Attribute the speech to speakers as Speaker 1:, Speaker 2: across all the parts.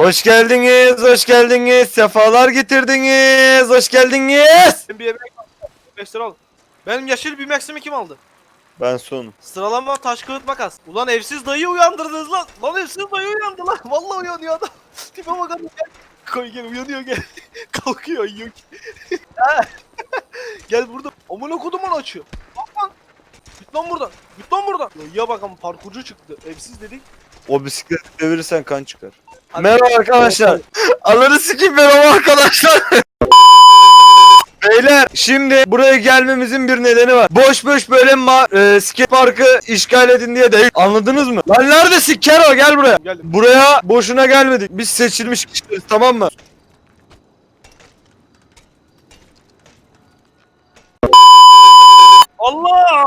Speaker 1: Hoş geldiniz, hoş geldiniz. Sefalar getirdiniz. Hoş geldiniz.
Speaker 2: Ben bir yemek 5 lira al. Benim yeşil bir Maxim'i kim aldı?
Speaker 1: Ben sonum.
Speaker 2: Sıralama taş kağıt makas. Ulan evsiz dayıyı uyandırdınız lan. Lan evsiz dayı uyandı lan. Vallahi uyanıyor adam. Tipe bakalım gel. Koy gel uyanıyor gel. Kalkıyor. Ha. gel burada. Amına kodumun açıyor. Bak lan. Git lan buradan. Git lan buradan. Ya bakalım parkurcu çıktı. Evsiz dedik.
Speaker 1: O bisikleti devirirsen kan çıkar. Merhaba arkadaşlar. Alırı sikeyim merhaba arkadaşlar. Beyler şimdi buraya gelmemizin bir nedeni var. Boş boş böyle ma- e, skate parkı işgal edin diye değil. Anladınız mı? Lan neredesin Kero gel buraya.
Speaker 2: Geldim.
Speaker 1: Buraya boşuna gelmedik. Biz seçilmiş kişileriz tamam mı?
Speaker 2: Allah!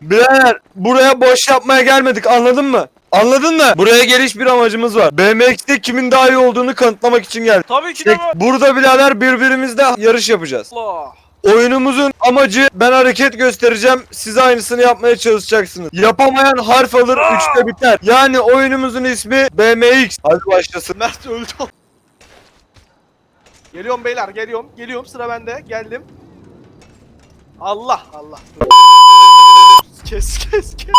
Speaker 1: Birader buraya boş yapmaya gelmedik anladın mı? Anladın mı? Buraya geliş bir amacımız var. BMX'te kimin daha iyi olduğunu kanıtlamak için geldik.
Speaker 2: Tabii ki de var.
Speaker 1: Burada birader birbirimizle yarış yapacağız.
Speaker 2: Allah.
Speaker 1: Oyunumuzun amacı ben hareket göstereceğim. Siz aynısını yapmaya çalışacaksınız. Yapamayan harf alır
Speaker 2: Aa!
Speaker 1: üçte biter. Yani oyunumuzun ismi BMX. Hadi başlasın.
Speaker 2: Mert öldü. Geliyorum beyler geliyorum. Geliyorum sıra bende. Geldim. Allah Allah. Kes kes kes.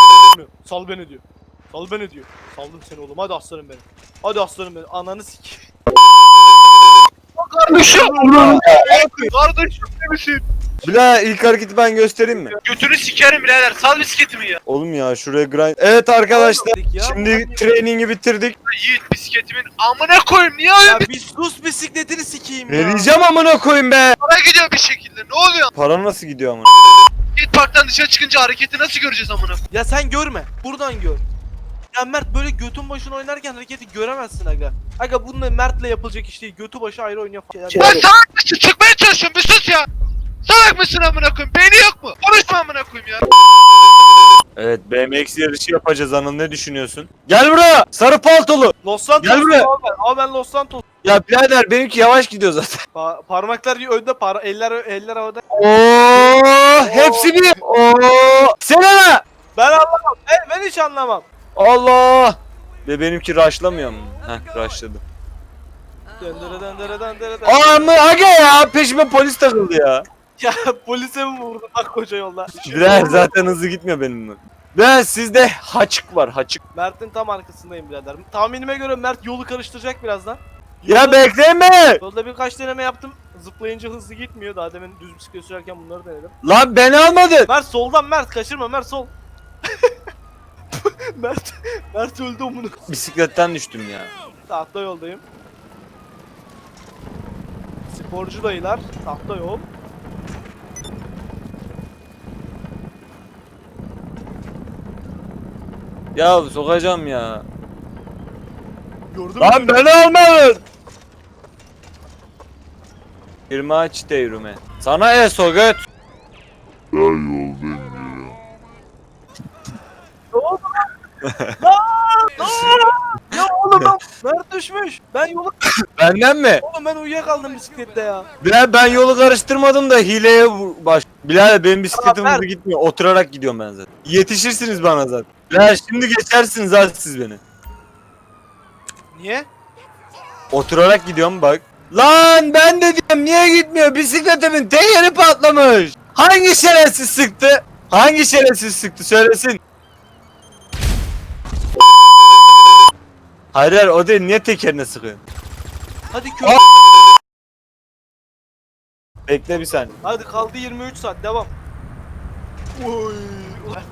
Speaker 2: Sal beni diyor. Sal beni diyor. Saldım seni oğlum. Hadi aslanım benim. Hadi aslanım benim. Ananı sik. Kardeşim. Kardeşim demişsin.
Speaker 1: Birader ilk hareketi ben göstereyim mi?
Speaker 3: Götünü sikerim birader. Sal bisikletimi ya.
Speaker 1: Oğlum ya şuraya grind. Evet arkadaşlar.
Speaker 2: Ya,
Speaker 1: Şimdi training'i bitirdik.
Speaker 3: Yiğit bisikletimin amına koyayım. Niye öyle
Speaker 2: Ya
Speaker 3: bir
Speaker 2: bir sus bisikletini sikeyim ya.
Speaker 1: Vereceğim amına koyayım be.
Speaker 3: para gidiyor bir şekilde? Ne oluyor?
Speaker 1: Para nasıl gidiyor ama?
Speaker 3: Git parktan dışarı çıkınca hareketi nasıl göreceğiz amına?
Speaker 2: Ya sen görme. Buradan gör. Ya Mert böyle götün başına oynarken hareketi göremezsin aga. Aga bununla Mert'le yapılacak iş değil. Götü başı ayrı oynuyor. Şeyler-
Speaker 3: Ben salak mısın? Çıkmaya çalışıyorum. Bir sus ya. Salak mısın amına koyayım? Beyni yok mu? Konuşma amına koyayım ya.
Speaker 1: Evet BMX yarışı yapacağız Anıl ne düşünüyorsun? Gel buraya sarı paltolu.
Speaker 2: Los Santos.
Speaker 1: Gel buraya.
Speaker 2: Al ben, al ben Los Santos.
Speaker 1: Ya birader benimki yavaş gidiyor zaten.
Speaker 2: Pa- parmaklar önde, par eller eller havada.
Speaker 1: Oo, hepsi bir. Oo, Selena.
Speaker 2: Ben anlamam. Ben, ben hiç anlamam.
Speaker 1: Allah. Ve benimki raşlamıyor mu? Heh raşladı.
Speaker 2: Döndere döndere döndere döndere.
Speaker 1: Aa mı aga ya peşime polis takıldı ya.
Speaker 2: Ya polise mi vurdu bak koca yolda?
Speaker 1: Birader zaten hızlı gitmiyor benimle. Ben sizde haçık var haçık.
Speaker 2: Mert'in tam arkasındayım birader. Tahminime göre Mert yolu karıştıracak birazdan.
Speaker 1: Ya
Speaker 2: Yolda-
Speaker 1: bekleme.
Speaker 2: Yolda birkaç deneme yaptım. Zıplayınca hızlı gitmiyor. Daha demin düz bisiklet sürerken bunları denedim.
Speaker 1: Lan beni almadın.
Speaker 2: Mert soldan Mert kaçırma Mert sol. Mert Mert öldü omunu.
Speaker 1: Bisikletten düştüm ya.
Speaker 2: Tahta yoldayım. Sporcu dayılar tahta yol.
Speaker 1: Ya sokacağım ya.
Speaker 2: Gördün mü?
Speaker 1: Lan beni almadın. Firma çite yürüme. Sana eso göt.
Speaker 2: Ne oldu lan? Lan! Lan! Ya oğlum lan Mert düşmüş. Ben yolu
Speaker 1: Benden mi?
Speaker 2: oğlum ben uyuyakaldım bisiklette ya.
Speaker 1: Bilal ben yolu karıştırmadım da hileye vu- baş. Bilal benim bisikletim
Speaker 2: Tamam,
Speaker 1: hızlı gitmiyor. Oturarak gidiyorum ben zaten. Yetişirsiniz bana zaten. Bilal şimdi geçersiniz zaten siz beni.
Speaker 2: Niye?
Speaker 1: Oturarak gidiyorum bak. Lan ben de diyorum niye gitmiyor? Bisikletimin tekeri patlamış. Hangi şerefsiz sıktı? Hangi şerefsiz sıktı söylesin. Hayır hayır o değil niye tekerine sıkıyorsun?
Speaker 2: Hadi kö.
Speaker 1: Bekle bir saniye.
Speaker 2: Hadi kaldı 23 saat devam. Oy. ulan.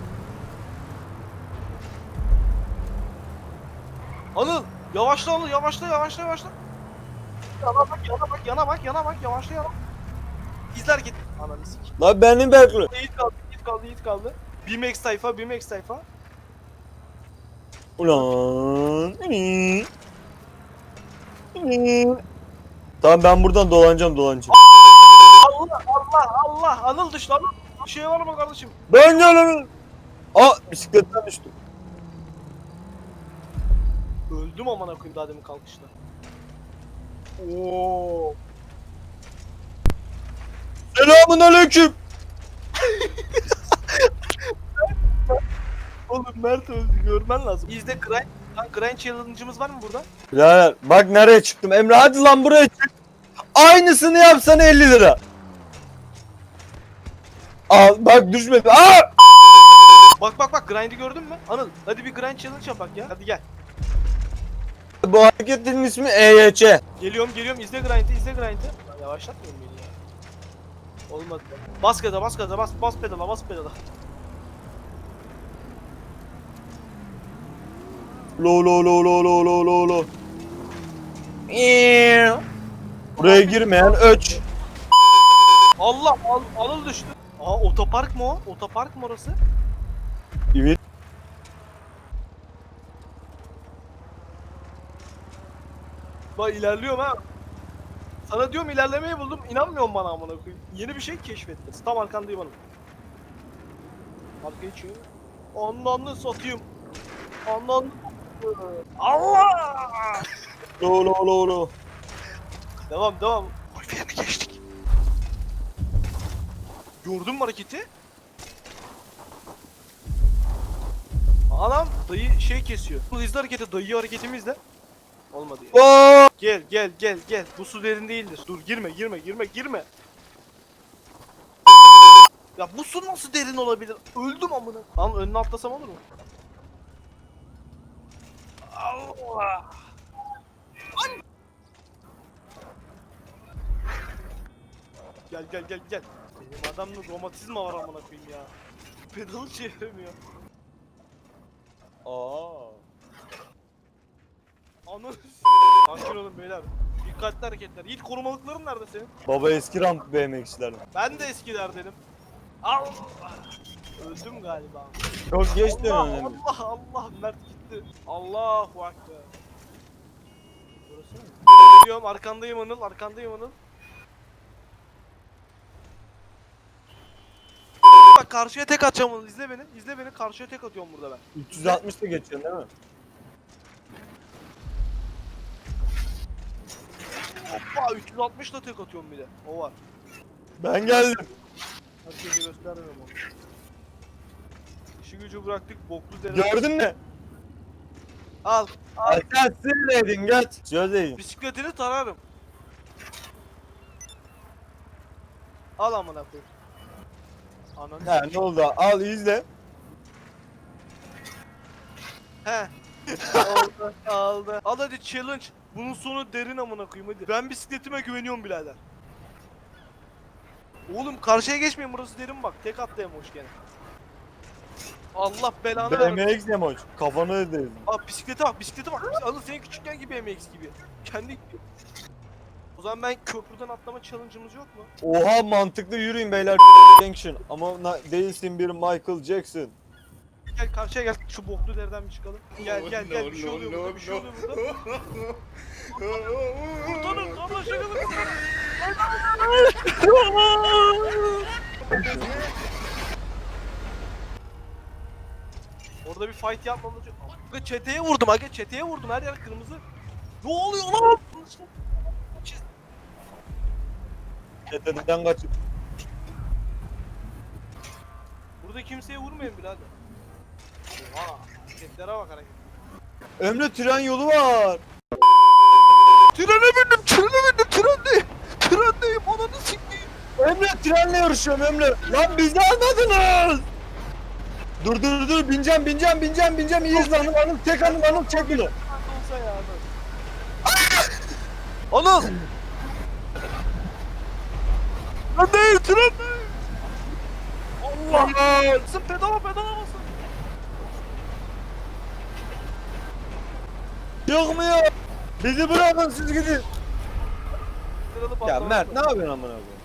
Speaker 2: Anıl yavaşla Anıl yavaşla yavaşla yavaşla. Yana bak yana bak yana bak yana bak yavaşla yana. İzler git. Ananı sik.
Speaker 1: Lan beni bekle.
Speaker 2: Yiğit kaldı Yiğit kaldı Yiğit kaldı. BMX sayfa BMX sayfa.
Speaker 1: Ulan. Tamam ben buradan dolanacağım dolanacağım.
Speaker 2: Allah Allah Allah Anıl düştü Anıl. Bir şey var mı kardeşim?
Speaker 1: Ben gelirim. Aa bisikletten düştüm.
Speaker 2: Öldüm amına koyayım daha demin kalkışta. Oo.
Speaker 1: Selamun aleyküm.
Speaker 2: Oğlum Mert öldü görmen lazım. İzle Grind Lan Grind Challenge'ımız var mı burada?
Speaker 1: Birader bak nereye çıktım. Emre hadi lan buraya çık. Aynısını yapsana 50 lira. Al bak düşmedi. Aa!
Speaker 2: Bak bak bak grind'i gördün mü? Anıl hadi bir grind challenge yapak ya. Hadi gel.
Speaker 1: Bu hareketin ismi EYÇ.
Speaker 2: Geliyorum geliyorum izle grind'i izle grind'i. Lan Yavaşlatmıyorum beni ya. Olmadı. Bas gaza bas gaza bas bas pedala bas pedala.
Speaker 1: Lo lo lo lo lo lo lo lo. Buraya girmeyen öç.
Speaker 2: Allah al, Anıl düştü. Aa otopark mı o? Otopark mı orası?
Speaker 1: Evet.
Speaker 2: Bak ilerliyorum ha. Sana diyorum ilerlemeyi buldum. İnanmıyorsun bana amına koyayım. Yeni bir şey keşfettim. Tam arkandayım hanım. Arkaya çıkıyor. Anlandı satayım. Anlandı. Allah!
Speaker 1: Lo lo lo lo.
Speaker 2: Devam devam. Oy freni geçtik. Gördün mü hareketi? Anam dayı şey kesiyor. Bu hızlı hareketi dayı hareketimizle. Olmadı ya.
Speaker 1: Oo!
Speaker 2: Gel gel gel gel. Bu su derin değildir. Dur girme girme girme girme. Ya bu su nasıl derin olabilir? Öldüm amına. Lan önüne atlasam olur mu? Allah. An- Gel gel gel gel. Benim adamda romatizma var amına koyayım ya. Pedalı çeviremiyor.
Speaker 1: Aa.
Speaker 2: Ananı s- Sakin olun beyler. Dikkatli hareketler. Yiğit korumalıkların nerede senin?
Speaker 1: Baba eski ramp BMX'lerden.
Speaker 2: Ben de eskilerdenim. Allah! Öldüm galiba.
Speaker 1: Çok geçti
Speaker 2: Allah,
Speaker 1: önemli.
Speaker 2: Allah Allah Mert gitti. Allahu akbar. Burası mı? Diyorum arkandayım Anıl, arkandayım Anıl. Bak karşıya tek atacağım Anıl, izle beni, izle beni, karşıya tek atıyorum burada ben.
Speaker 1: 360 da geçiyorsun değil mi?
Speaker 2: Hoppa 360 da tek atıyorum bir de, o var.
Speaker 1: Ben geldim.
Speaker 2: Herkese göstermiyorum onu. İşi gücü bıraktık, boklu dere.
Speaker 1: Gördün mü?
Speaker 2: Al, al.
Speaker 1: Arka sırredin geç. Çözeyim.
Speaker 2: Bisikletini tararım. Al amına koyayım. Ananı
Speaker 1: Ha ne oldu? Al izle.
Speaker 2: He. aldı, aldı. Al hadi challenge. Bunun sonu derin amına koyayım hadi. Ben bisikletime güveniyorum birader. Oğlum karşıya geçmeyin burası derin bak. Tek attı hoş gene. Allah belanı versin.
Speaker 1: BMX emoç. Kafanı ödeyiz.
Speaker 2: Bak bisiklete bak bisiklete bak. Anıl senin küçükken gibi MX gibi. Kendi gibi. O zaman ben köprüden atlama challenge'ımız yok mu?
Speaker 1: Oha mantıklı yürüyün beyler. Junction. Ama na- değilsin bir Michael Jackson.
Speaker 2: Gel karşıya gel. Şu boklu deriden bir çıkalım. Gel gel gel. Bir şey oluyor burada. Bir şey oluyor burada. Kurtarın. Abla şaka mı? Orada bir fight yapmamız yok. Aga çeteye vurdum aga çeteye vurdum her yer kırmızı. Ne oluyor lan?
Speaker 1: Çeteden kaçıp.
Speaker 2: Burada kimseye vurmayın birader. Oha. Hareketlere bak hareket.
Speaker 1: Emre tren yolu var.
Speaker 2: Trene bindim, trene bindim, trendeyim. Trendeyim, ananı sikeyim.
Speaker 1: Emre trenle yarışıyorum Emre. Lan bizi almadınız. Dur dur dur bineceğim bineceğim bineceğim bineceğim iyi izle hanım hanım tek hanım hanım çek bunu.
Speaker 2: Olsa ya Anıl. Anıl. Trendeyim, trendeyim. Allah. Basın pedala pedala basın.
Speaker 1: Çıkmıyor. Bizi bırakın siz gidin.
Speaker 2: Pedalı
Speaker 1: Ya
Speaker 2: patlamasın.
Speaker 1: Mert ne yapıyorsun amına koyayım?